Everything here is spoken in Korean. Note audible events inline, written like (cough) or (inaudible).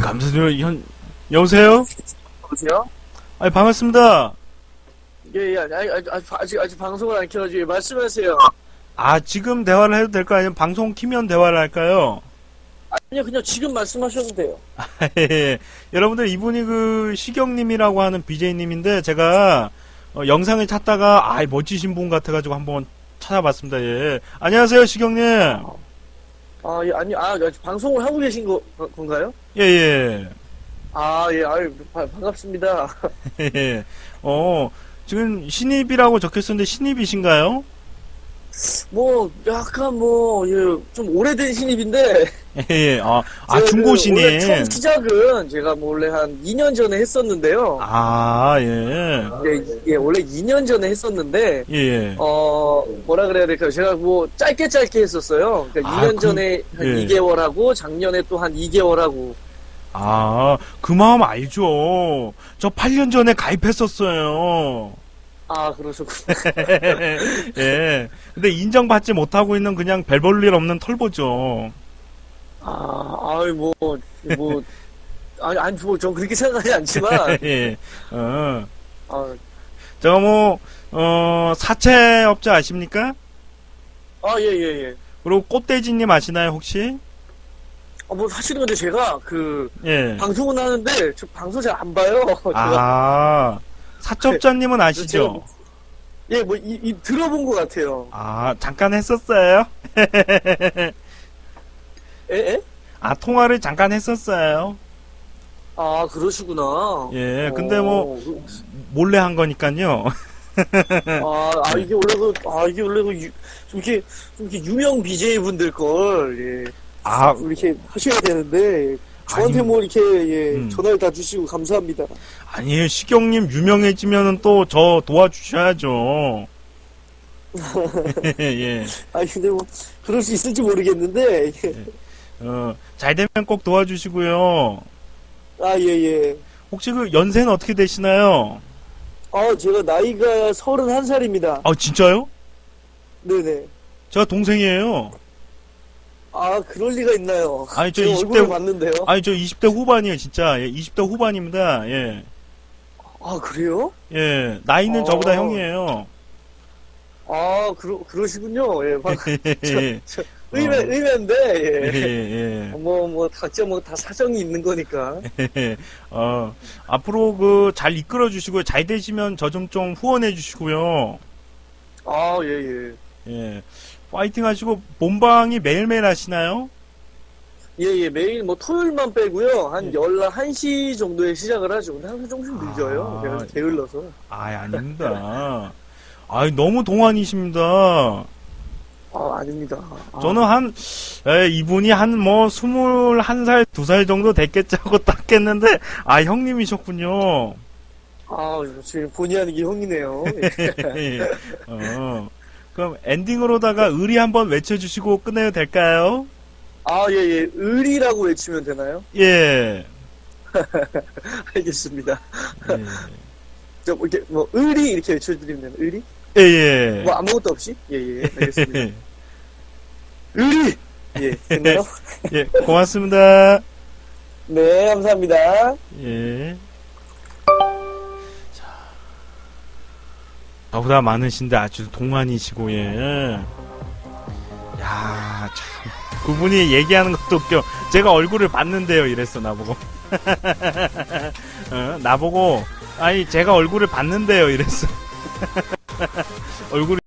그, 현, 여보세요? 여보세요? 아 반갑습니다. 예, 예, 아직, 아직, 아직, 아직 방송을 안 켜가지고, 예, 말씀하세요. 아, 지금 대화를 해도 될까요? 아니면 방송 키면 대화를 할까요? 아니요, 그냥 지금 말씀하셔도 돼요. 예. 여러분들, 이분이 그, 시경님이라고 하는 BJ님인데, 제가, 어, 영상을 찾다가, 아이, 멋지신 분 같아가지고 한번 찾아봤습니다, 예. 안녕하세요, 시경님. 아, 예, 아니, 아, 방송을 하고 계신 거, 건가요? 예, 예. 아, 예, 아유, 바- 반갑습니다. (laughs) 예. 어, 지금 신입이라고 적혔었는데, 신입이신가요? 뭐, 약간 뭐, 예, 좀 오래된 신입인데. 예, 예. 아, 아 제가 중고 그 신입. 원래 처음 시작은 제가 뭐 원래 한 2년 전에 했었는데요. 아, 예. 예, 예, 원래 2년 전에 했었는데, 예, 예. 어, 뭐라 그래야 될까요? 제가 뭐 짧게 짧게 했었어요. 그러니까 아, 2년 그- 전에 한 예. 2개월 하고, 작년에 또 한 2개월 하고. 아, 그 마음 알죠. 저 8년 전에 가입했었어요. 아, 그러셨구나. (laughs) 예. 근데 인정받지 못하고 있는 그냥 별 볼 일 없는 털보죠. 아, 아이, 뭐, 뭐, 아니, 아니, 뭐, 전 그렇게 생각하지 않지만, (laughs) 예. 어. 아, 제가 뭐, 어, 사채업자 아십니까? 아, 예, 예, 예. 그리고 꽃돼지님 아시나요, 혹시? 아, 뭐, 사실은 근데 제가, 그, 예. 방송은 하는데, 저 방송 잘 안 봐요. (laughs) 제가, 아, 사채업자님은 제가 아시죠? 뭐- 예, 뭐, 이, 이, 들어본 것 같아요. 아, 잠깐 했었어요. (laughs) 에, 에? 아, 통화를 잠깐 했었어요. 아, 그러시구나. 예, 근데 뭐, 어, 그- 몰래 한 거니까요. 아, 아, 이게 원래 그, 아, 이게 원래 그, 유, 좀 이렇게, 좀 이렇게 유명 BJ 분들 걸, 예. 아, 이렇게 하셔야 되는데, 저한테 아니, 뭐 이렇게, 예, 음. 전화를 다 주시고 감사합니다. 아니에요. 시경님 유명해지면은 또 저 도와주셔야죠. (laughs) 예. 아, 근데 뭐, 그럴 수 있을지 모르겠는데, 예. 어, 잘 되면 꼭 도와주시고요. 아, 예, 예. 혹시 그 연세는 어떻게 되시나요? 아, 제가 나이가 31살입니다. 아, 진짜요? 네네. 제가 동생이에요. 아, 그럴 리가 있나요? 아니, 저 제가 20대 얼굴을 봤는데요. 아니, 저 20대 후반이에요, 진짜. 예, 20대 후반입니다. 예. 아, 그래요? 예. 나이는 어. 저보다 형이에요. 아, 그러, 그러시군요. 예, 방, (laughs) 예, 저, 의외, 어. 의외인데, 예, 예. 예. 뭐, 뭐, 각자 뭐, 다 사정이 있는 거니까. (laughs) 어, 앞으로 그 잘 이끌어 주시고요. 잘 되시면 저 좀 좀 후원해 주시고요. 아, 예, 예. 예. 파이팅 하시고 본방이 매일매일 하시나요? 예, 예, 매일 뭐 토요일만 빼고요. 한 열라 1시 정도에 시작을 하죠. 근데 항상 조금씩 늦어요. 아. 제가 게을러서. 아, 아닙니다. 아, 너무 동안이십니다. 아, 아닙니다. 아, 저는 한, 에, 이분이 한 뭐, 21살, 2살 정도 됐겠지 하고 (laughs) 딱 했는데, 아, 형님이셨군요. 아, 지금 본의 아니게 형이네요. (laughs) 예. 어. 그럼 엔딩으로다가 의리 한번 외쳐주시고 끝내도 될까요? 아, 예, 예. 의리라고 외치면 되나요? 예. (laughs) 알겠습니다. 예. (laughs) 저, 뭐, 이렇게, 뭐, 의리 이렇게 외쳐드리면 되나요? 의리? 예, 예. 뭐, 아무것도 없이? 예, 예. 알겠습니다. (laughs) 의리! 예, 됐나요? 예, 고맙습니다. 네, 감사합니다. 예. 저보다 많으신데 아주 동안이시고, 예. 야, 참. 그분이 얘기하는 것도 웃겨. 제가 얼굴을 봤는데요, 이랬어, 나보고. (laughs) 어, 나보고, 아니, 제가 얼굴을 봤는데요, 이랬어. (laughs) 얼굴이